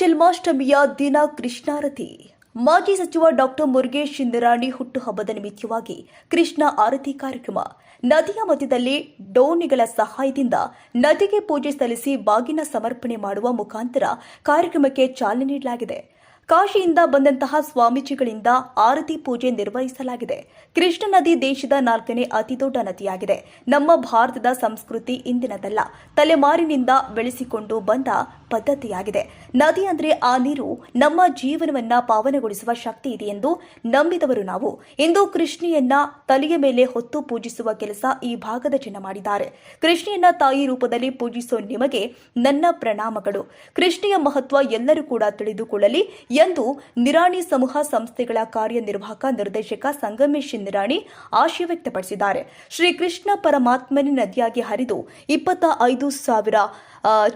ಜನ್ಮಾಷ್ಟಮಿಯ ದಿನ ಕೃಷ್ಣಾರತಿ. ಮಾಜಿ ಸಚಿವ ಡಾಕ್ಟರ್ ಮುರುಗೇಶ್ ಶಿಂದರಾಣಿ ಹುಟ್ಟುಹಬ್ಬದ ನಿಮಿತ್ತವಾಗಿ ಕೃಷ್ಣ ಆರತಿ ಕಾರ್ಯಕ್ರಮ. ನದಿಯ ಮಧ್ಯದಲ್ಲಿ ಡೋಣಿಗಳ ಸಹಾಯದಿಂದ ನದಿಗೆ ಪೂಜೆ ಸಲ್ಲಿಸಿ ಬಾಗಿನ ಸಮರ್ಪಣೆ ಮಾಡುವ ಮುಖಾಂತರ ಕಾರ್ಯಕ್ರಮಕ್ಕೆ ಚಾಲನೆ ನೀಡಲಾಗಿದೆ. ಕಾಶಿಯಿಂದ ಬಂದಂತಹ ಸ್ವಾಮೀಜಿಗಳಿಂದ ಆರತಿ ಪೂಜೆ ನಿರ್ವಹಿಸಲಾಗಿದೆ. ಕೃಷ್ಣ ನದಿ ದೇಶದ ನಾಲ್ಕನೇ ಅತಿದೊಡ್ಡ ನದಿಯಾಗಿದೆ. ನಮ್ಮ ಭಾರತದ ಸಂಸ್ಕೃತಿ ಇಂದಿನದಲ್ಲ. ತಲೆಮಾರಿನಿಂದ ಬೆಳೆಸಿಕೊಂಡು ಬಂದ ಪದ್ಧತಿಯಾಗಿದೆ. ನದಿ ಅಂದ್ರೆ ಆ ನೀರು ನಮ್ಮ ಜೀವನವನ್ನ ಪಾವನಗೊಳಿಸುವ ಶಕ್ತಿ ಇದೆ ಎಂದು ನಂಬಿದವರು ನಾವು. ಇಂದು ಕೃಷ್ಣಿಯನ್ನ ತಲೆಯ ಮೇಲೆ ಹೊತ್ತು ಪೂಜಿಸುವ ಕೆಲಸ ಈ ಭಾಗದ ಜನ ಮಾಡಿದ್ದಾರೆ. ಕೃಷ್ಣಿಯನ್ನ ತಾಯಿ ರೂಪದಲ್ಲಿ ಪೂಜಿಸೋ ನಿಮಗೆ ನನ್ನ ಪ್ರಣಾಮಗಳು. ಕೃಷ್ಣೆಯ ಮಹತ್ವ ಎಲ್ಲರೂ ಕೂಡ ತಿಳಿದುಕೊಳ್ಳಲಿ. ಎಂದು ನಿರಾಣಿ ಸಮೂಹ ಸಂಸ್ಥೆಗಳ ಕಾರ್ಯನಿರ್ವಾಹಕ ನಿರ್ದೇಶಕ ಸಂಗಮೇಶ್ ನಿರಾಣಿ ಆಶಯ ವ್ಯಕ್ತಪಡಿಸಿದ್ದಾರೆ. ಶ್ರೀಕೃಷ್ಣ ಪರಮಾತ್ಮನೇ ನದಿಯಾಗಿ ಹರಿದು ಇಪ್ಪತ್ತ ಐದು ಸಾವಿರ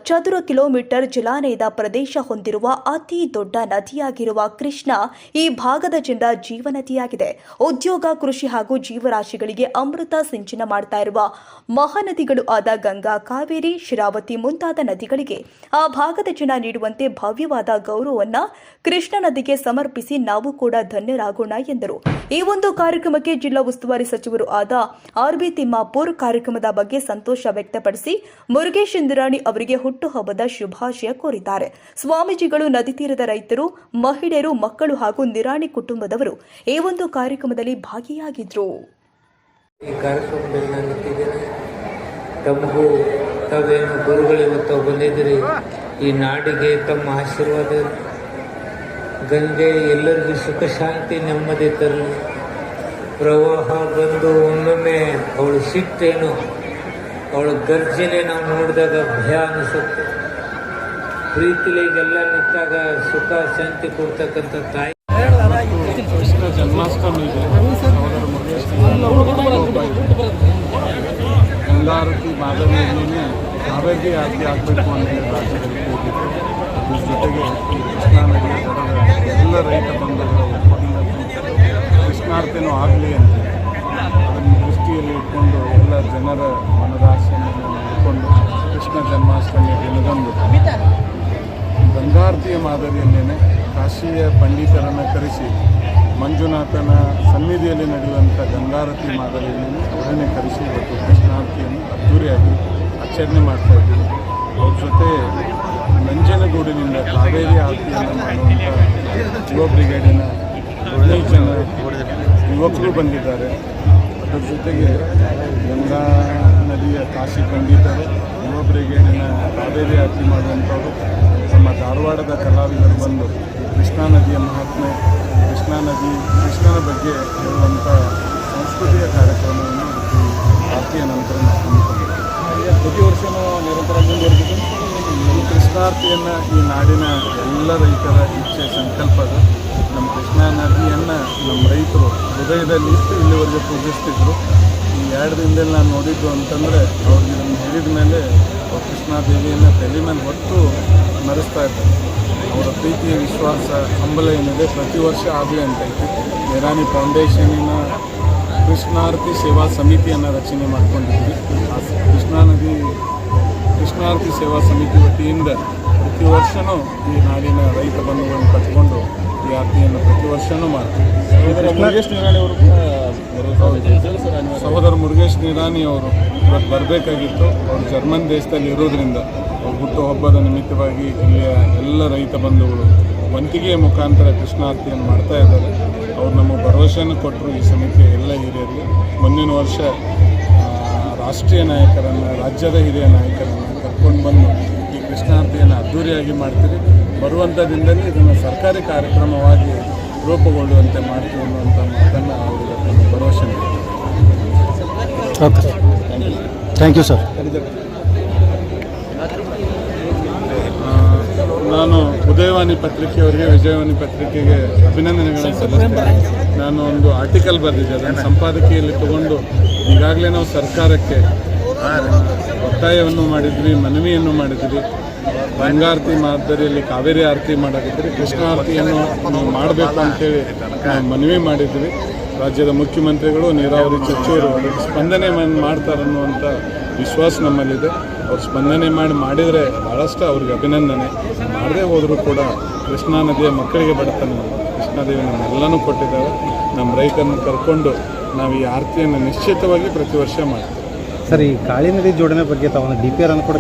ಚದುರ ಕಿಲೋಮೀಟರ್ ಜಲಾನಯದ ಪ್ರದೇಶ ಹೊಂದಿರುವ ಅತಿ ದೊಡ್ಡ ನದಿಯಾಗಿರುವ ಕೃಷ್ಣ ಈ ಭಾಗದ ಜನರ ಜೀವನದಿಯಾಗಿದೆ. ಉದ್ಯೋಗ, ಕೃಷಿ ಹಾಗೂ ಜೀವರಾಶಿಗಳಿಗೆ ಅಮೃತ ಸಿಂಚನ ಮಾಡ್ತಾ ಇರುವ ಮಹಾನದಿಗಳು ಆದ ಗಂಗಾ, ಕಾವೇರಿ, ಶಿರಾವತಿ ಮುಂತಾದ ನದಿಗಳಿಗೆ ಆ ಭಾಗದ ಜನ ನೀಡುವಂತೆ ಭವ್ಯವಾದ ಗೌರವವನ್ನ ಕೃಷ್ಣ ನದಿಗೆ ಸಮರ್ಪಿಸಿ ನಾವು ಕೂಡ ಧನ್ಯರಾಗೋಣ ಎಂದರು. ಈ ಒಂದು ಕಾರ್ಯಕ್ರಮಕ್ಕೆ ಜಿಲ್ಲಾ ಉಸ್ತುವಾರಿ ಸಚಿವರು ಆದ ಆರ್ ಬಿ ತಿಮ್ಮಾಪುರ್ ಕಾರ್ಯಕ್ರಮದ ಬಗ್ಗೆ ಸಂತೋಷ ವ್ಯಕ್ತಪಡಿಸಿ ಮುರುಗೇಶ್ ಇಂದಿರಾಣಿ ಅವರಿಗೆ ಹುಟ್ಟುಹಬ್ಬದ ಶುಭಾಶಯ ಕೋರಿದ್ದಾರೆ. ಸ್ವಾಮೀಜಿಗಳು, ನದಿ ತೀರದ ರೈತರು, ಮಹಿಳೆಯರು, ಮಕ್ಕಳು ಹಾಗೂ ನಿರಾಣಿ ಕುಟುಂಬದವರು ಈ ಒಂದು ಕಾರ್ಯಕ್ರಮದಲ್ಲಿ ಭಾಗಿಯಾಗಿದ್ರು. ಈ ಕಾರ್ಯಕ್ರಮದಲ್ಲಿ ನಾನು ತಮಗೂ ತಾವೇನು ಗುರುಗಳಿವತ್ತು ಬಂದಿದ್ದೀರಿ. ಈ ನಾಡಿಗೆ ತಮ್ಮ ಆಶೀರ್ವಾದ, ಗಂಗೆ, ಎಲ್ಲರಿಗೂ ಸುಖ, ಶಾಂತಿ, ನೆಮ್ಮದಿ ತರಲಿ. ಪ್ರವಾಹ ಬಂದು ಒಮ್ಮೊಮ್ಮೆ ಅವಳು ಸಿಟ್ಟೇನು? ಅವಳ ಗರ್ಜನೆ ನಾವು ನೋಡಿದಾಗ ಭಯ ಅನಿಸುತ್ತೆ. ಪ್ರೀತಿಲಿ ಇದೆಲ್ಲ ನಿಂತಾಗ ಸುಖ, ಶಾಂತಿ ಕೊಡ್ತಕ್ಕಂಥ ತಾಯಿ. ಜನ್ಮಾಷ್ಟಮಿ ಇದೆ ಜೊತೆಗೆ ನದಿಯ ಎಲ್ಲ ರೈತ ಬಂಧುಗಳು ಕೃಷ್ಣಾರ್ಥಿನೂ ಆಗಲಿ ಅಂತ. ಗಂಗಾರತಿಯ ಮಾದರಿಯಲ್ಲೇನೆ ಕಾಶಿಯ ಪಂಡಿತರನ್ನು ಕರೆಸಿ ಮಂಜುನಾಥನ ಸನ್ನಿಧಿಯಲ್ಲಿ ನಡೆಯುವಂಥ ಗಂಗಾರತಿ ಮಾದರಿಯಲ್ಲಿ ಅವರನ್ನೇ ಕರೆಸಿ ಇವತ್ತು ಕೃಷ್ಣಾರತಿಯನ್ನು ಅದ್ದೂರಿಯಾಗಿ ಆಚರಣೆ ಮಾಡ್ತಾ ಇದ್ದೀವಿ. ಅವ್ರ ಜೊತೆ ನಂಜನಗೂಡಿನಿಂದ ಕಾವೇರಿ ಆರತಿಯನ್ನು ಮಾಡುವಂಥ ಯುವ ಬ್ರಿಗೇಡಿನ ಹದಿನೈದು ಜನ ಯುವಕರು ಬಂದಿದ್ದಾರೆ. ಅದರ ಜೊತೆಗೆ ಗಂಗಾ ನದಿಯ ಕಾಶಿ ಪಂಡಿತರು, ಯುವ ಬ್ರಿಗೇಡಿನ ಕಾವೇರಿ ಆರತಿ ಮಾಡುವಂಥವರು ಧಾರವಾಡದ ಕಲಾವಿದರು ಬಂದು ಕೃಷ್ಣಾ ನದಿಯ ಮಹಾತ್ಮೆ, ಕೃಷ್ಣಾ ನದಿ, ಕೃಷ್ಣನ ಬಗ್ಗೆ ಹೇಳುವಂಥ ಸಾಂಸ್ಕೃತಿಕ ಕಾರ್ಯಕ್ರಮವನ್ನು ಆರ್ತಿಯ ನಂತರ ಪ್ರತಿ ವರ್ಷವೂ ನಿರಂತರ ಮುಂದುವರೆದಿದೆ. ಕೃಷ್ಣಾರ್ತಿಯನ್ನು ಈ ನಾಡಿನ ಎಲ್ಲ ರೈತರ ಇಚ್ಛೆ ಸಂಕಲ್ಪದ ನಮ್ಮ ಕೃಷ್ಣಾ ನದಿಯನ್ನು ನಮ್ಮ ರೈತರು ಹೃದಯದಲ್ಲಿ ಇಷ್ಟು ಇಲ್ಲಿವರೆಗೆ ಪೂಜಿಸ್ತಿದ್ರು. ಈ ಎರಡು ದಿನದಲ್ಲಿ ನಾನು ನೋಡಿದ್ದು ಅಂತಂದರೆ ಅವ್ರಿಗೆ ಇದನ್ನು ಹೇಳಿದ ಮೇಲೆ ಕೃಷ್ಣಾ ದೇವಿಯನ್ನು ತಲೆ ಮೇಲೆ ಹೊತ್ತು ನಡೆಸ್ತಾ ಇದ್ದಾರೆ. ಅವರ ಪ್ರೀತಿ ವಿಶ್ವಾಸ ಹಂಬಲ ಏನಿದೆ, ಪ್ರತಿ ವರ್ಷ ಆಗಲಿ ಅಂತ ಐತಿ. ನಿರಾಣಿ ಫೌಂಡೇಶನಿನ ಕೃಷ್ಣಾರತಿ ಸೇವಾ ಸಮಿತಿಯನ್ನು ರಚನೆ ಮಾಡ್ಕೊಂಡಿದ್ವಿ ಕೃಷ್ಣಾ ನದಿ ಕೃಷ್ಣಾರತಿ ಸೇವಾ ಸಮಿತಿ ವತಿಯಿಂದ ಪ್ರತಿ ವರ್ಷವೂ ಈ ನಾಡಿನ ರೈತ ಬಂಧುಗಳನ್ನು ಕಟ್ಟಿಕೊಂಡು ಈ ಆರತಿಯನ್ನು ಪ್ರತಿ ವರ್ಷವೂ ಮಾಡ್ತೀವಿ. ಮುರುಗೇಶ್ ನಿರಾಣಿ ಅವರು ಸಹೋದರ ಮುರುಗೇಶ್ ನಿರಾಣಿ ಅವರು ಇವತ್ತು ಬರಬೇಕಾಗಿತ್ತು. ಅವರು ಜರ್ಮನ್ ದೇಶದಲ್ಲಿ ಇರೋದ್ರಿಂದ ಅವ್ರ ಹುಟ್ಟುಹಬ್ಬದ ನಿಮಿತ್ತವಾಗಿ ಇಲ್ಲಿಯ ಎಲ್ಲ ರೈತ ಬಂಧುಗಳು ವಂತಿಗೆಯ ಮುಖಾಂತರ ಕೃಷ್ಣಾರತಿಯನ್ನು ಮಾಡ್ತಾ ಇದ್ದಾರೆ. ಅವ್ರು ನಮಗೆ ಭರವಸೆಯನ್ನು ಕೊಟ್ಟರು ಈ ಸಮಿತಿಯ ಎಲ್ಲ ಹಿರಿಯರಿಗೆ. ಮುಂದಿನ ವರ್ಷ ರಾಷ್ಟ್ರೀಯ ನಾಯಕರನ್ನು ರಾಜ್ಯದ ಹಿರಿಯ ನಾಯಕರನ್ನು ಕರ್ಕೊಂಡು ಬಂದು ಅದ್ಧೂರಿಯಾಗಿ ಮಾಡ್ತೀರಿ. ಬರುವಂಥ ದಿನದಲ್ಲಿ ಇದನ್ನು ಸರ್ಕಾರಿ ಕಾರ್ಯಕ್ರಮವಾಗಿ ರೂಪುಗೊಳ್ಳುವಂತೆ ಮಾಡ್ತೀವಿ ಅನ್ನುವಂಥ ಮಾತನ್ನು ಅವರಿಗೆ ತಮ್ಮ ಭರವಸೆ ಓಕೆ. ಥ್ಯಾಂಕ್ ಯು ಸರ್ ನಾನು ಉದಯವಾಣಿ ಪತ್ರಿಕೆಯವರಿಗೆ ವಿಜಯವಾಣಿ ಪತ್ರಿಕೆಗೆ ಅಭಿನಂದನೆಗಳನ್ನು ಸಲ್ಲಿಸ್ತೇನೆ ನಾನು ಒಂದು ಆರ್ಟಿಕಲ್ ಬರೆದಿದ್ದೆ ಅದನ್ನು ಸಂಪಾದಕೀಯಲ್ಲಿ ತಗೊಂಡು ಈಗಾಗಲೇ ನಾವು ಸರ್ಕಾರಕ್ಕೆ ಒತ್ತಾಯವನ್ನು ಮಾಡಿದ್ವಿ ಮನವಿಯನ್ನು ಮಾಡಿದ್ವಿ. ಗಂಗಾರತಿ ಮಾದರಿಯಲ್ಲಿ ಕಾವೇರಿ ಆರತಿ ಮಾಡಾಕಿದ್ರಿ ಕೃಷ್ಣ ಆರತಿಯನ್ನು ಮಾಡಬೇಕು ಅಂತೇಳಿ ನಾವು ಮನವಿ ಮಾಡಿದ್ವಿ. ರಾಜ್ಯದ ಮುಖ್ಯಮಂತ್ರಿಗಳು, ನೀರಾವರಿ ಸಚಿವರು ಸ್ಪಂದನೆ ಮಾಡ್ತಾರೆ ಅನ್ನುವಂಥ ವಿಶ್ವಾಸ ನಮ್ಮಲ್ಲಿದೆ. ಅವ್ರು ಸ್ಪಂದನೆ ಮಾಡಿ ಮಾಡಿದರೆ ಭಾಳಷ್ಟು ಅವ್ರಿಗೆ ಅಭಿನಂದನೆ. ಮಾಡದೇ ಹೋದರೂ ಕೂಡ ಕೃಷ್ಣಾ ನದಿಯ ಮಕ್ಕಳಿಗೆ ಬಡತನ ಕೃಷ್ಣಾದೇವಿ ನಮ್ಮೆಲ್ಲನೂ ಕೊಟ್ಟಿದ್ದಾವೆ. ನಮ್ಮ ರೈತರನ್ನು ಕರ್ಕೊಂಡು ನಾವು ಈ ಆರತಿಯನ್ನು ನಿಶ್ಚಿತವಾಗಿ ಪ್ರತಿ ವರ್ಷ ಮಾಡ್ತೀವಿ. ಸರ್, ಈ ಕಾಳಿ ನದಿ ಜೋಡಣೆ ಬಗ್ಗೆ ತಾವು ಡಿ ಪಿ ಆರ್ ಅನ್ನು ಕೂಡ